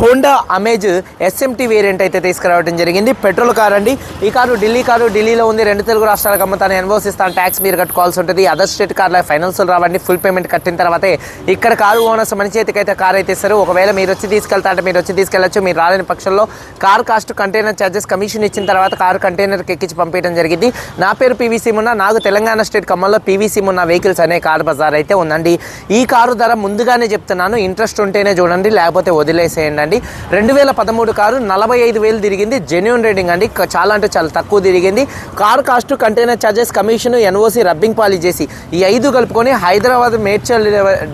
Honda Amaze SMT variant అయితే తీసుకురావడం జరిగింది. పెట్రోల్ కార్ అండి. ఈ కారు ఢిల్లీ కారు ఢిల్లీలో ఉంది. రెండు తెలుగు రాష్ట్రాలకు అమ్ముతాను అనుభవిస్తాను ట్యాక్స్ మీరు కట్టుకోవాల్సి ఉంటుంది. అదర్ స్టేట్ కార్ల ఫైనాన్స్ రావండి. ఫుల్ పేమెంట్ కట్టిన తర్వాతే ఇక్కడ కారు ఓనర్స్ మన చేతికి అయితే కార్ అయితే ఇస్తారు. ఒకవేళ మీరు వచ్చి తీసుకెళ్తా అంటే మీరు వచ్చి తీసుకెళ్ళచ్చు. మీరు రాలేని పక్షంలో car cost container charges commission ఇచ్చిన తర్వాత కారు కంటైనర్కి ఎక్కించి పంపించడం జరిగింది. నా పేరు పీవీసీ మున్నా. నాకు తెలంగాణ స్టేట్ ఖమ్మంలో పీవీసీ మున్నా వెహికల్స్ అనే కార్ బజార్ అయితే ఉందండి. ఈ కారు ధర ముందుగానే చెప్తున్నాను. ఇంట్రెస్ట్ ఉంటేనే చూడండి. లేకపోతే వదిలేసేయండి అండి. రెండు వేల పదమూడు కారు నలభై ఐదు వేలు తిరిగింది. జెన్యున్ రేటింగ్ అండి. చాలా అంటే చాలా తక్కువ తిరిగింది. Car cost container charges commission NOC rubbing polish చేసి ఈ ఐదు కలుపుకొని హైదరాబాద్ మేడ్చల్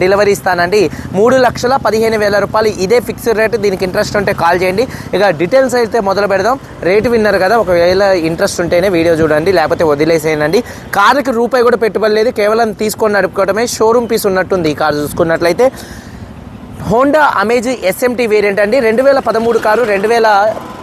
డెలివరీ ఇస్తానండి. మూడు లక్షల పదిహేను వేల రూపాయలు ఇదే ఫిక్స్డ్ రేట్ దీనికి ఇంట్రెస్ట్ ఉంటే కాల్ చేయండి. ఇక డీటెయిల్స్ అయితే మొదలు పెడదాం. రేటు విన్నారు కదా. ఒకవేళ ఇంట్రెస్ట్ ఉంటేనే వీడియో చూడండి. లేకపోతే వదిలేసేయండి. కారుకి రూపాయి కూడా పెట్టుబడి లేదు. కేవలం తీసుకొని నడుపుకోవడమే షోరూమ్ పీస్ ఉన్నట్టుంది ఈ కారు చూసుకున్నట్లయితే. హోండా అమేజ్ ఎస్ఎంటీ వేరియంట్ అండి. రెండు వేల పదమూడు కారు రెండు వేల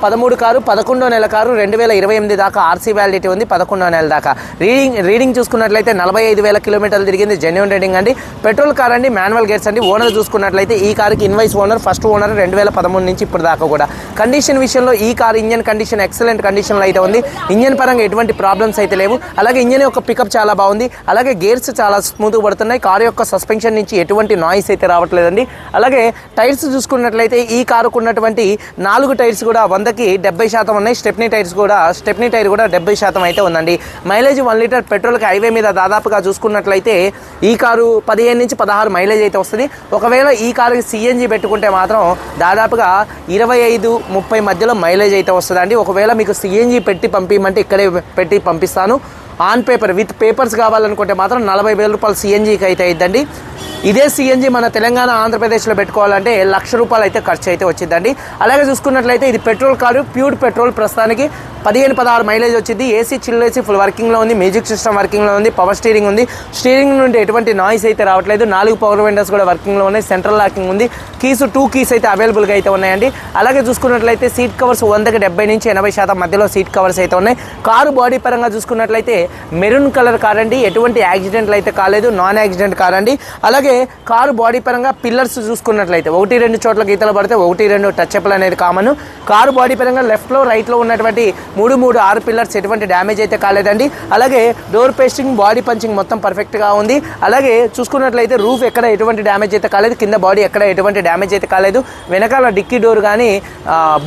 పదమూడు కారు పదకొండో నెల కారు రెండు వేల ఇరవై ఎనిమిది దాకా ఆర్సీ వ్యాలిడిటీ ఉంది పదకొండో నెల దాకా. రీడింగ్ రీడింగ్ చూసుకున్నట్లయితే నలభై ఐదు వేల కిలోమీటర్లు తిరిగింది జెన్యున్ రీడింగ్ అండి. పెట్రోల్ కార్ అండి మాన్యువల్ గేట్స్ అండి. ఓనర్ చూసుకున్నట్లయితే ఈ కారుకి ఇన్వైస్ ఓనర్ ఫస్ట్ ఓనర్ రెండు వేల పదమూడు నుంచి ఇప్పుడు దాకా కూడా. కండిషన్ విషయంలో ఈ కార్ ఇంజన్ కండిషన్ ఎక్సలెంట్ కండిషన్లో అయితే ఉంది. ఇంజన్ పరంగా ఎటువంటి ప్రాబ్లమ్స్ అయితే లేవు. అలాగే ఇంజన్ యొక్క పికప్ చాలా బాగుంది. అలాగే గేర్స్ చాలా స్మూత్గా పడుతున్నాయి. కారు యొక్క సస్పెన్షన్ నుంచి ఎటువంటి నాయిస్ అయితే రావట్లేదండి. అలాగే టైర్స్ చూసుకున్నట్లయితే ఈ కారుకు ఉన్నటువంటి నాలుగు టైర్స్ కూడా వంద వందకి డెబ్బై శాతం ఉన్నాయి. స్టెప్నీ టైర్స్ కూడా స్టెప్నీ టైర్ కూడా డెబ్బై శాతం అయితే ఉందండి. మైలేజ్ వన్ లీటర్ పెట్రోల్కి హైవే మీద దాదాపుగా చూసుకున్నట్లయితే ఈ కారు పదిహేను నుంచి పదహారు మైలేజ్ అయితే వస్తుంది. ఒకవేళ ఈ కారుకి సిఎన్జి పెట్టుకుంటే మాత్రం దాదాపుగా ఇరవై ఐదు ముప్పై మధ్యలో మైలేజ్ అయితే వస్తుందండి. ఒకవేళ మీకు సిఎన్జి పెట్టి పంపించమంటే ఇక్కడే పెట్టి పంపిస్తాను. ఆన్ పేపర్ విత్ పేపర్స్ కావాలనుకుంటే మాత్రం నలభై వేల రూపాయలు సిఎన్జికి అయితే అయిద్దండి. ఇదే సిఎన్జి మన తెలంగాణ ఆంధ్రప్రదేశ్లో పెట్టుకోవాలంటే లక్ష రూపాయలు అయితే ఖర్చు అయితే వచ్చిందండి. అలాగే చూసుకున్నట్లయితే ఇది పెట్రోల్ కారు ప్యూర్ పెట్రోల్ ప్రస్తుతానికి పదిహేను పదహారు మైలేజ్ వచ్చింది. ఏసీ చిల్ ఏసీ ఫుల్ వర్కింగ్లో ఉంది. మ్యూజిక్ సిస్టమ్ వర్కింగ్లో ఉంది. పవర్ స్టీరింగ్ ఉంది. స్టీరింగ్ నుండి ఎటువంటి నాయిస్ అయితే రావట్లేదు. నాలుగు పవర్ విండోస్ కూడా వర్కింగ్లో ఉన్నాయి. సెంట్రల్ లాకింగ్ ఉంది. కీస్ టూ కీస్ అయితే అవైలబుల్గా అయితే ఉన్నాయండి. అలాగే చూసుకున్నట్లయితే సీట్ కవర్స్ వందకి డెబ్బై నుంచి ఎనభై శాతం మధ్యలో సీట్ కవర్స్ అయితే ఉన్నాయి. కారు బాడీ పరంగా చూసుకున్నట్లయితే మెరూన్ కలర్ కార్ అండి. ఎటువంటి యాక్సిడెంట్లు అయితే కాలేదు. నాన్ యాక్సిడెంట్ కార్ అండి. అలాగే కారు బాడీ పరంగా పిల్లర్స్ చూసుకున్నట్లయితే ఒకటి రెండు చోట్ల గీతలు పడితే ఒకటి రెండు టచ్ అప్లు అనేది కామన్ కారు బాడీ పరంగా లెఫ్ట్లో రైట్లో ఉన్నటువంటి మూడు మూడు ఆరు పిల్లర్స్ ఎటువంటి డ్యామేజ్ అయితే కాలేదండి. అలాగే డోర్ పేస్టింగ్ బాడీ పంచింగ్ మొత్తం పర్ఫెక్ట్గా ఉంది. అలాగే చూసుకున్నట్లయితే రూఫ్ ఎక్కడ ఎటువంటి డ్యామేజ్ అయితే కాలేదు కింద బాడీ ఎక్కడ ఎటువంటి డ్యామేజ్ అయితే కాలేదు. వెనకాల డిక్కీ డోర్ కానీ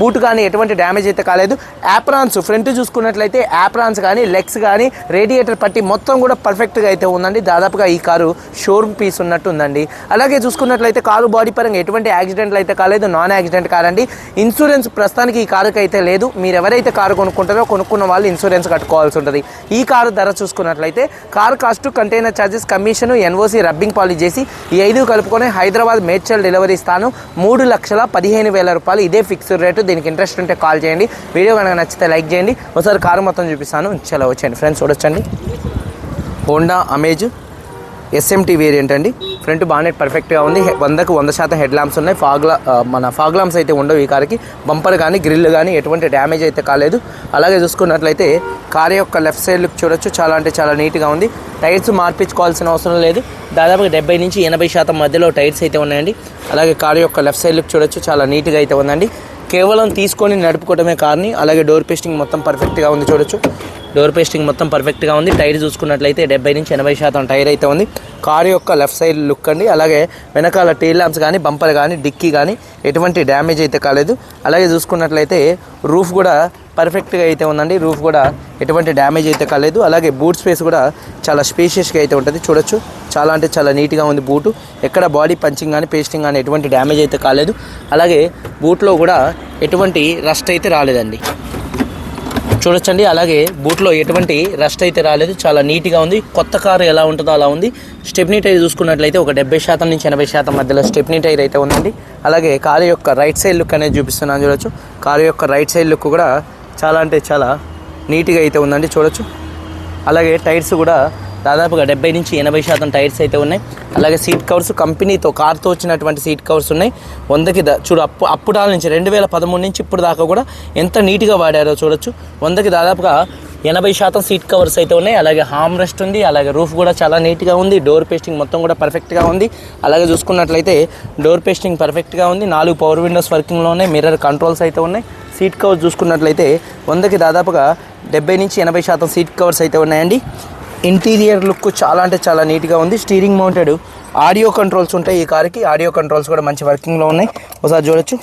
బూట్ కానీ ఎటువంటి డ్యామేజ్ అయితే కాలేదు. యాప్రాన్స్ ఫ్రంట్ చూసుకున్నట్లయితే యాప్రాన్స్ కానీ లెగ్స్ కానీ రేడియేటర్ పట్టి మొత్తం కూడా పర్ఫెక్ట్గా అయితే ఉందండి. దాదాపుగా ఈ కారు షోరూమ్ పీస్ ఉన్నట్టు ఉందండి. అలాగే చూసుకున్నట్లయితే కారు బాడీ పరంగా ఎటువంటి యాక్సిడెంట్లు అయితే కాలేదు. నాన్ యాక్సిడెంట్ కార్ అండి ఇన్సూరెన్స్ ప్రస్తుతానికి ఈ కారుకి అయితే లేదు. మీరు ఎవరైతే కారు కొనుక్కుంటారో కొనుక్కున్న వాళ్ళు ఇన్సూరెన్స్ కట్టుకోవాల్సి ఉంటుంది. ఈ కారు ధర చూసుకున్నట్లయితే car cost container charges commission NOC rubbing polish చేసి ఈ ఐదు కలుపుకొని హైదరాబాద్ మేడ్చల్ డెలివరీ ఇస్తాను మూడు లక్షల పదిహేను వేల రూపాయలు. ఇదే ఫిక్స్డ్ రేటు. దీనికి ఇంట్రెస్ట్ ఉంటే కాల్ చేయండి. వీడియో కనుక నచ్చితే లైక్ చేయండి. ఒకసారి కారు మొత్తం చూపిస్తాను. చాలా వచ్చేయండి. ఫ్రెండ్స్ చూడొచ్చండి. Honda Amaze. ఎస్ఎంటీ వేరియంట్ అండి. ఫ్రంట్ బానెట్ పర్ఫెక్ట్గా ఉంది. వందకు వంద శాతం హెడ్ ల్యాంప్స్ ఉన్నాయి. ఫాగ్లా మన ఫాగ్ ల్యాంప్స్ అయితే ఉండవు ఈ కార్కి. బంపర్ కానీ గ్రిల్ కానీ ఎటువంటి డ్యామేజ్ అయితే కాలేదు. అలాగే చూసుకున్నట్లయితే కార్ యొక్క లెఫ్ట్ సైడ్ లుక్ చూడొచ్చు. చాలా అంటే చాలా నీట్గా ఉంది. టైర్స్ మార్పించుకోవాల్సిన అవసరం లేదు. దాదాపుగా డెబ్బై నుంచి ఎనభై శాతం మధ్యలో టైర్స్ అయితే ఉన్నాయండి. అలాగే కార్ యొక్క లెఫ్ట్ సైడ్ లుక్ చూడొచ్చు. చాలా నీట్గా అయితే ఉందండి. కేవలం తీసుకొని నడుపుకోవడమే కార్ని. అలాగే డోర్ పేస్టింగ్ మొత్తం పర్ఫెక్ట్గా ఉంది చూడొచ్చు. డోర్ పేస్టింగ్ మొత్తం పర్ఫెక్ట్గా ఉంది. టైర్ చూసుకున్నట్లయితే డెబ్బై నుంచి ఎనభై శాతం టైర్ అయితే ఉంది. కారు యొక్క లెఫ్ట్ సైడ్ లుక్ అండి. అలాగే వెనకాల టైల్ ల్యాంప్స్ కానీ బంపర్ కానీ డిక్కీ కానీ ఎటువంటి డ్యామేజ్ అయితే కాలేదు. అలాగే చూసుకున్నట్లయితే రూఫ్ కూడా పర్ఫెక్ట్గా అయితే ఉందండి. రూఫ్ కూడా ఎటువంటి డ్యామేజ్ అయితే కాలేదు. అలాగే బూట్ స్పేస్ కూడా చాలా స్పేషియస్గా అయితే ఉంటుంది. చూడొచ్చు. చాలా అంటే చాలా నీట్గా ఉంది బూటు ఎక్కడ బాడీ పంచింగ్ కానీ పేస్టింగ్ కానీ ఎటువంటి డ్యామేజ్ అయితే కాలేదు. అలాగే బూట్లో కూడా ఎటువంటి రస్ట్ అయితే రాలేదండి. చూడొచ్చండి. అలాగే బూట్లో ఎటువంటి రస్ట్ అయితే రాలేదు. చాలా నీట్గా ఉంది. కొత్త కారు ఎలా ఉంటుందో అలా ఉంది. స్టెప్నీ టైర్ చూసుకున్నట్లయితే ఒక డెబ్బై శాతం నుంచి ఎనభై శాతం మధ్యలో స్టెప్నీ టైర్ అయితే ఉందండి. అలాగే కారు యొక్క రైట్ సైడ్ లుక్ అనేది చూపిస్తున్నాను చూడొచ్చు. కారు యొక్క రైట్ సైడ్ లుక్ కూడా చాలా అంటే చాలా నీట్గా అయితే ఉందండి చూడొచ్చు. అలాగే టైర్స్ కూడా దాదాపుగా డెబ్బై నుంచి ఎనభై శాతం టైర్స్ అయితే ఉన్నాయి. అలాగే సీట్ కవర్స్ కంపెనీతో కార్తో వచ్చినటువంటి సీట్ కవర్స్ ఉన్నాయి. వందకి దా చూడు అప్పు అప్పుడాల నుంచి రెండు వేల పదమూడు నుంచి ఇప్పుడు దాకా కూడా ఎంత నీట్గా వాడారో చూడొచ్చు. వందకి దాదాపుగా ఎనభై శాతం సీట్ కవర్స్ అయితే ఉన్నాయి. అలాగే హామ్ రెస్ట్ ఉంది. అలాగే రూఫ్ కూడా చాలా నీట్గా ఉంది. డోర్ పేస్టింగ్ మొత్తం కూడా పర్ఫెక్ట్గా ఉంది. అలాగే చూసుకున్నట్లయితే డోర్ పేస్టింగ్ పర్ఫెక్ట్గా ఉంది. నాలుగు పవర్ విండోస్ వర్కింగ్లో ఉన్నాయి. మిర్రర్ కంట్రోల్స్ అయితే ఉన్నాయి. సీట్ కవర్స్ చూసుకున్నట్లయితే వందకి దాదాపుగా డెబ్బై నుంచి ఎనభై శాతం సీట్ కవర్స్ అయితే ఉన్నాయండి. ఇంటీరియర్ లుక్ చాలా అంటే చాలా నీట్గా ఉంది. స్టీరింగ్ మౌంటెడ్ ఆడియో కంట్రోల్స్ ఉంటాయి ఈ కార్కి. ఆడియో కంట్రోల్స్ కూడా మంచి వర్కింగ్లో ఉన్నాయి. ఒకసారి చూడొచ్చు.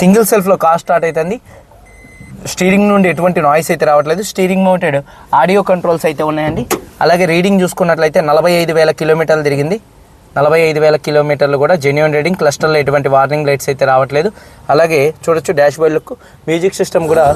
సింగిల్ సెల్ఫ్లో కార్ స్టార్ట్ అవుతుంది స్టీరింగ్ నుండి ఎటువంటి నాయిస్ అయితే రావట్లేదు. స్టీరింగ్ మౌంటెడ్ ఆడియో కంట్రోల్స్ అయితే ఉన్నాయండి. అలాగే రీడింగ్ చూసుకున్నట్లయితే నలభై ఐదు వేల కిలోమీటర్లు తిరిగింది. నలభై ఐదు వేల కిలోమీటర్లు కూడా జెన్యున్ రీడింగ్ క్లస్టర్లో ఎటువంటి వార్నింగ్ లైట్స్ అయితే రావట్లేదు. అలాగే చూడొచ్చు డాష్ బోర్డ్లకు మ్యూజిక్ సిస్టమ్ కూడా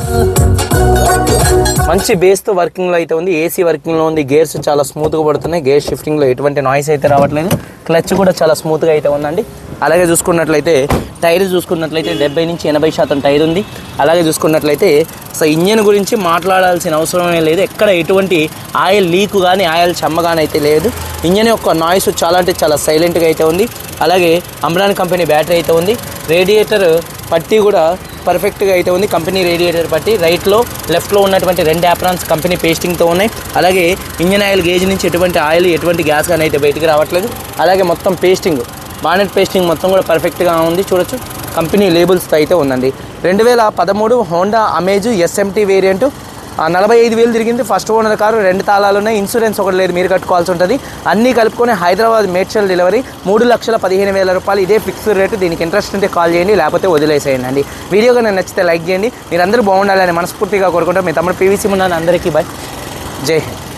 మంచి బేస్తో వర్కింగ్లో అయితే ఉంది ఏసీ వర్కింగ్లో ఉంది గేర్స్ చాలా స్మూత్గా పడుతున్నాయి గేర్ షిఫ్టింగ్లో ఎటువంటి నాయిస్ అయితే రావట్లేదు. క్లచ్ కూడా చాలా స్మూత్గా అయితే ఉందండి. అలాగే చూసుకున్నట్లయితే టైర్ చూసుకున్నట్లయితే డెబ్బై నుంచి ఎనభై శాతం టైర్ ఉంది. అలాగే చూసుకున్నట్లయితే సో ఇంజన్ గురించి మాట్లాడాల్సిన అవసరమే లేదు. ఎక్కడ ఎటువంటి ఆయిల్ లీక్ కానీ ఆయిల్ చెమ్మ కానీ అయితే లేదు. ఇంజన్ యొక్క నాయిస్ చాలా అంటే చాలా సైలెంట్గా అయితే ఉంది. అలాగే అమ్రాన్ కంపెనీ బ్యాటరీ అయితే ఉంది. రేడియేటర్ పట్టీ కూడా పర్ఫెక్ట్గా అయితే ఉంది. కంపెనీ రేడియేటర్ పట్టి రైట్లో లెఫ్ట్లో ఉన్నటువంటి రెండు యాప్రాన్స్ కంపెనీ పేస్టింగ్తో ఉన్నాయి. అలాగే ఇంజన్ ఆయిల్ గేజ్ నుంచి ఎటువంటి ఆయిల్ ఎటువంటి గ్యాస్ కానీ అయితే బయటికి రావట్లేదు. అలాగే మొత్తం పేస్టింగ్ బానెట్ పేస్టింగ్ మొత్తం కూడా పర్ఫెక్ట్గా ఉంది. చూడొచ్చు. కంపెనీ లేబుల్స్తో అయితే ఉందండి. రెండు వేల పదమూడు హోండా అమేజ్ ఎస్ఎంటీ వేరియంట్ నలభై ఐదు వేలు తిరిగింది. ఫస్ట్ ఓనర్ కారు రెండు తాళాలు ఉన్నాయి. ఇన్సూరెన్స్ ఒకటి లేదు మీరు కట్టుకోవాల్సి ఉంటుంది. అన్నీ కలుపుకొని హైదరాబాద్ మేడ్చల్ డెలివరీ మూడు లక్షల పదిహేను వేల రూపాయలు. ఇదే ఫిక్స్డ్ రేటు దీనికి ఇంట్రెస్ట్ ఉంటే కాల్ చేయండి లేకపోతే వదిలేసేయండి. అండి వీడియో కానీ నచ్చితే లైక్ చేయండి. మీరందరూ బాగుండాలని మనస్ఫూర్తిగా కోరుకుంటాం. మీ తమ్ముడు పీవీసీ ఉన్నాను అందరికీ బాయ్ జై హింద్.